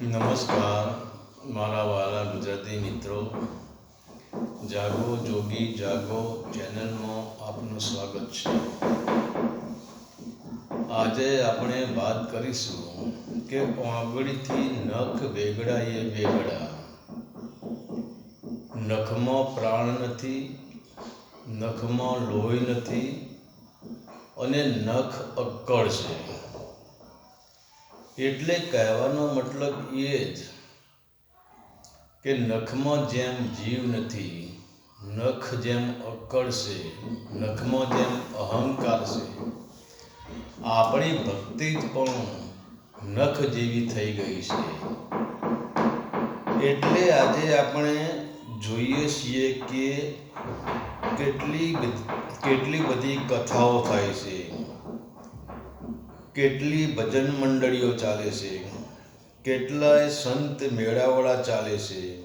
નમસ્કાર, મારા વાલા ગુજરાતી મિત્રો. જાગો, જોગી, જાગો ચેનલમાં આપનું સ્વાગત છે. આજે આપણે વાત કરીશું કે આંગળીથી નખ વેગડા એ વેગડા નખમાં પ્રાણ નથી, નખમાં લોહી નથી, અને નખ અક્કડ છે. એટલે કહેવાનો મતલબ એ જ કે નખમાં જેમ જીવ નથી, નખ જેમ છે, નખમાં જેમ અહંકાર છે. આપણી ભક્તિ પણ નખ જેવી થઈ ગઈ છે. એટલે આજે આપણે જોઈએ છીએ કે કેટલી કેટલી બધી કથાઓ થાય છે. કેટલી ભજન મંડળીઓ ચાલે છે? કેટલાય સંત મેળાવડા ચાલે છે?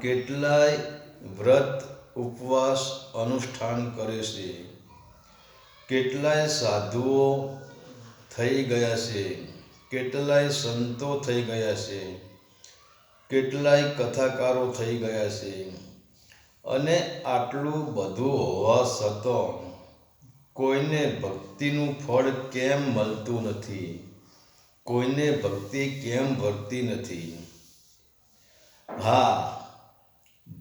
કેટલાય વ્રત ઉપવાસ અનુષ્ઠાન કરે છે? કેટલાય સાધુઓ થઈ ગયા છે? કેટલાય સંતો થઈ ગયા છે? કેટલાય કથાકારો થઈ ગયા છે? અને આટલું બધું હોવા છતાં કોઈને ભક્તિનું ફળ કેમ મળતું નથી? કોઈને ભક્તિ કેમ વર્તી નથી? હા,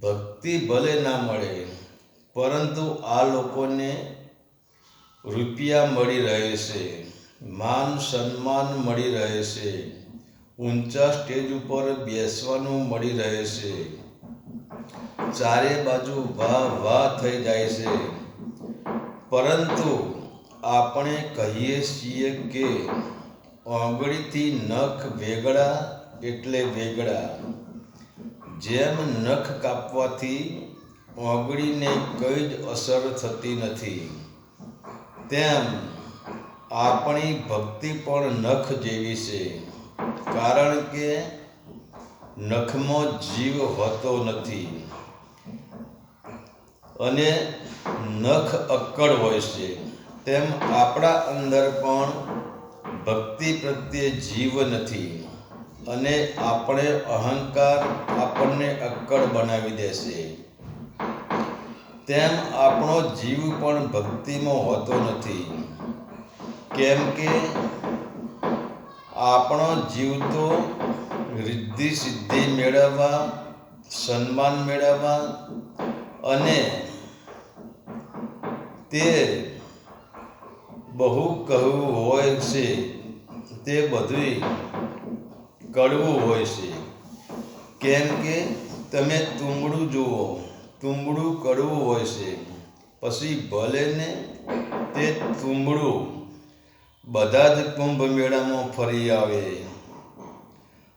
ભક્તિ ભલે ના મળે, પરંતુ આ લોકોને રૂપિયા મળી રહે છે, માન સન્માન મળી રહે છે, ઊંચા સ્ટેજ ઉપર બેસવાનું મળી રહે છે. ચારે બાજુ વાહ વાહ થઈ જાય છે. પરંતુ આપણે કહીએ છીએ કે આંગળીથી નખ વેગળા એટલે વેગળા. જેમ નખ કાપવાથી આંગળીને કઈ જ અસર થતી નથી, તેમ આપણી ભક્તિ પણ નખ જેવી છે, કારણ કે નખમાં જીવ હોતો નથી. અને નખ અક્કડ હોય છે, તેમ આપણા અંદર પણ ભક્તિ પ્રત્યે જીવ નથી અને આપણે અહંકાર આપણને અક્કડ બનાવી દેશે. તેમ આપણો જીવ પણ ભક્તિમાં હોતો નથી. કેમ કે આપણો જીવ તો રિદ્ધિ સિદ્ધિ મેળવવા, સન્માન મેળવવા અને તે બહુ કહેવું હોય છે, તે બધું કડવું હોય છે. કેમ કે તમે તુંબડું જુઓ, તુંબડું કડવું હોય છે. પછી ભલે ને તે તુંબડું બધા જ કુંભ મેળામાં ફરી આવે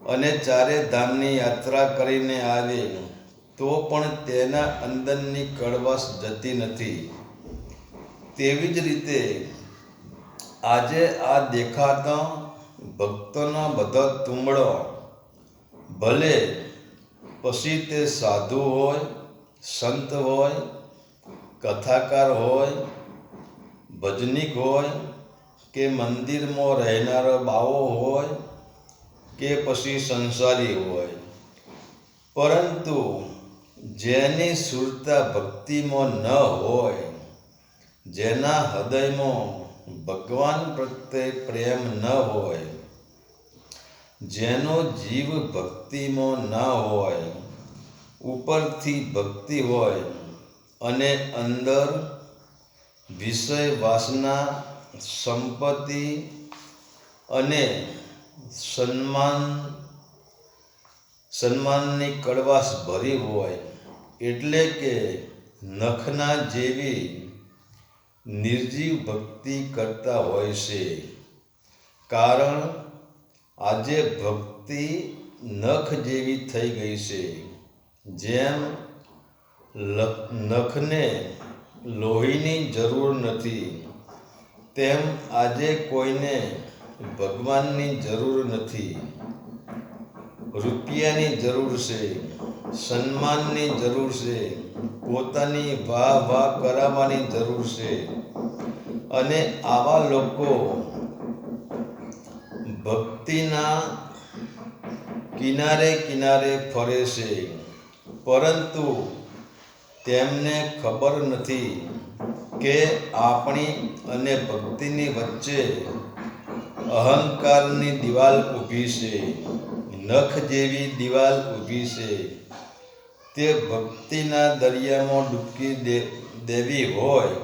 અને ચારે ધામની યાત્રા કરીને આવે. તો પણ તેના અંદરની કડવાશ જતી નથી. તેવી જ રીતે આજે આ દેખાતા ભક્તોના બધા તુંબડો ભલે પછી તે સાધુ હોય, સંત હોય, કથાકાર હોય, ભજનિક હોય, કે મંદિરમાં રહેનારો બાવો હોય, કે પછી સંસારી હોય. પરંતુ જેની સુરતા ભક્તિમાં ન હોય, જેના હૃદયમાં ભગવાન પ્રત્યે પ્રેમ ન હોય, જેનો જીવ ભક્તિમાં ન હોય, ઉપરથી ભક્તિ હોય અને અંદર વિષય વાસના, સંપત્તિ અને સન્માન, સન્માનની કડવાશ ભરી હોય એટલે કે નખના જેવી નિર્જીવ ભક્તિ કરતા હોય છે. કારણ આજે ભક્તિ નખ જેવી થઈ ગઈ છે. જેમ નખને લોહીની જરૂર નથી, તેમ આજે કોઈને ભગવાનની જરૂર નથી. રૂપિયાની જરૂર છે. સન્માનની જરૂર છે. પોતાની વાહ વાહ કરાવવાની જરૂર છે. અને આવા લોકો ભક્તિના કિનારે કિનારે ફરે છે. પરંતુ તેમને ખબર નથી કે આપણી અને ભક્તિની વચ્ચે અહંકારની દિવાલ ઊભી છે. નખ જેવી દિવાલ ઊભી છે. તે ભક્તિના દરિયામાં ડૂબકી દેવી હોય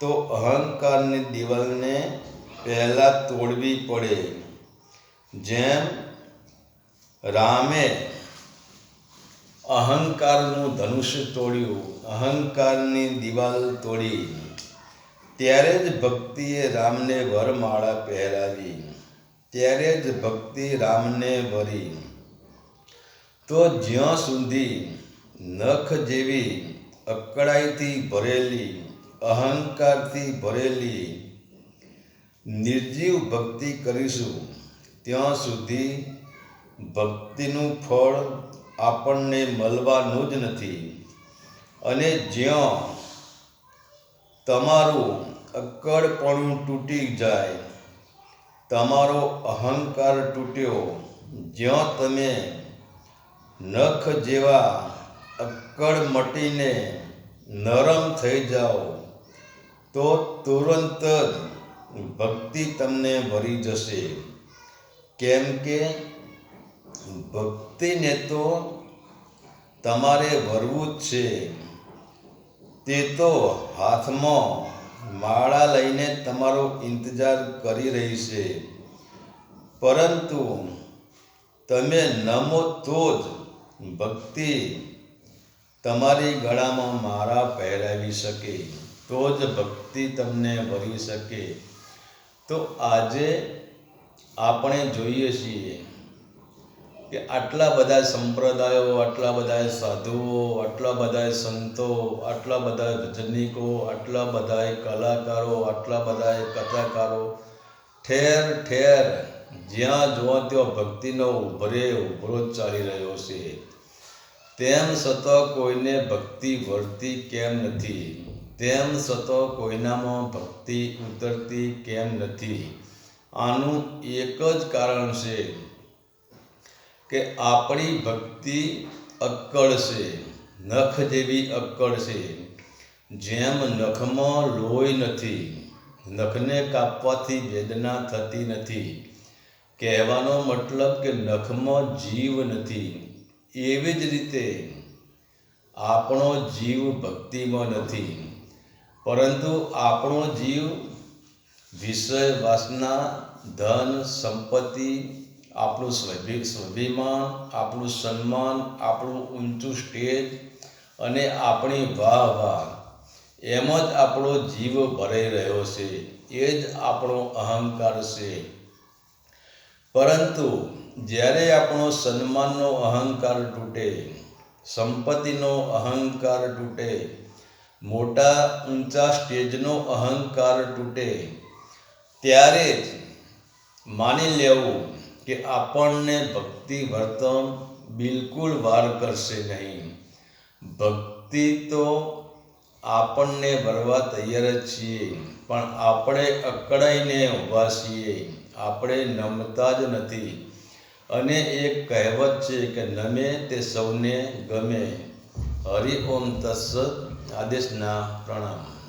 તો અહંકારની દિવાલને પહેલાં તોડવી પડે. જેમ રામે અહંકારનું ધનુષ્ય તોડ્યું, અહંકારની દિવાલ તોડી, ત્યારે જ ભક્તિએ રામને વરમાળા પહેરાવી. ત્યારે જ ભક્તિ રામને વરી. તો જ્યાં સુધી નખ જેવી અકળાઈથી ભરેલી, અહંકારથી ભરેલી નિર્જીવ ભક્તિ કરીશું, ત્યાં સુધી ભક્તિનું ફળ આપણને મળવાનું જ નથી. અને જ્યાં તમારું અક્કડપણું તૂટી જાય તમારો અહંકાર તૂટ્યો. જ્યાં તમે નખ જેવા અક્કડ મટીને નરમ થઈ જાઓ, તો તુરંત જ ભક્તિ તમને ભરી જશે. કેમ કે ભક્તિને તો તમારે ભરવું જ છે. તે તો હાથમાં માળા લઈને તમારો ઇંતજાર કરી રહી છે. પરંતુ તમે નમો તો જ ભક્તિ તમારી ગળામાં માળા પહેરાવી શકે, તો જ ભક્તિ તમને ભરી શકે. તો આજે આપણે જોઈએ છીએ કે આટલા બધા સંપ્રદાયો, આટલા બધા સાધુઓ, આટલા બધા સંતો, આટલા બધા ભજનિકો આટલા બધા કલાકારો, આટલા બધા કથાકારો, ઠેર ઠેર જ્યાં જોવા ત્યાં ભક્તિનો ઉભરે, ઉભરો ચાલી રહ્યો છે. તેમ છતાં કોઈને ભક્તિ વળતી કેમ નથી? તેમ છતાં કોઈનામાં ભક્તિ ઉતરતી કેમ નથી? આનું એક જ કારણ છે કે આપણી ભક્તિ અક્કડ છે, નખ જેવી અક્કડ છે. જેમ નખમાં લોહી નથી, નખને કાપવાથી વેદના થતી નથી. કહેવાનો મતલબ કે નખમાં જીવ નથી. એવી જ રીતે આપણો જીવ ભક્તિમાં નથી. પરંતુ આપણો જીવ વિષય વાસના, ધન, સંપત્તિ આપણું સ્વૈભિક સ્વાભિમાન, આપણું સન્માન, આપણું ઊંચું સ્ટેજ અને આપણી વાહ વાહ, એમ જ આપણો જીવ ભરાઈ રહ્યો છે, એ જ આપણો અહંકાર છે. પરંતુ જ્યારે આપણો સન્માનનો અહંકાર તૂટે, સંપત્તિનો અહંકાર તૂટે, મોટા ઊંચા સ્ટેજનો અહંકાર તૂટે, ત્યારે જ માની લેવું કે આપણને ભક્તિ વર્તન બિલકુલ વાર કરશે નહીં. ભક્તિ તો આપણને ભરવા તૈયાર જ છીએ, પણ આપણે અકળાઈને ઊભા છીએ, આપણે નમતા જ નથી. અને એક કહેવત છે કે નમે તે સૌને ગમે. હરિ ઓમ તત્સત આદેશના પ્રણામ.